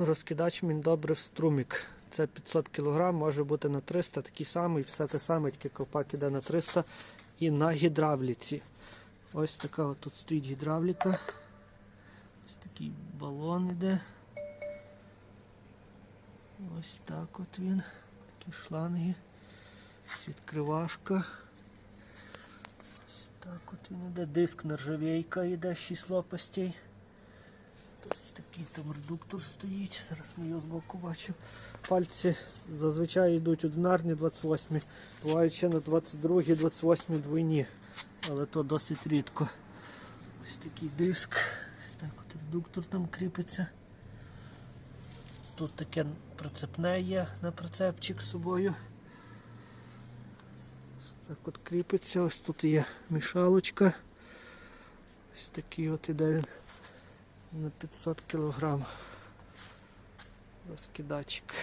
розкидач міндобрив струмік. Це 500 кг, може бути на 300, такий самий, все те саме, тільки ковпак іде на 300 і на гідравліці. Ось така от тут стоїть гідравліка. Ось такий балон іде. Ось так от він. Такі шланги. Відкривашка. Ось так от він іде. Диск нержавейка іде, 6 лопастей. Такий там редуктор стоїть. Зараз ми його збоку бачимо. Пальці зазвичай йдуть одинарні 28, бувають ще на 22, 28 двойні. Але то досить рідко. Ось такий диск. Ось так от редуктор там кріпиться. Тут таке прицепне є на прицепчик з собою. Ось так от кріпиться. Ось тут є мішалочка. Ось такий от іде він на 500 кг. Розкидачик.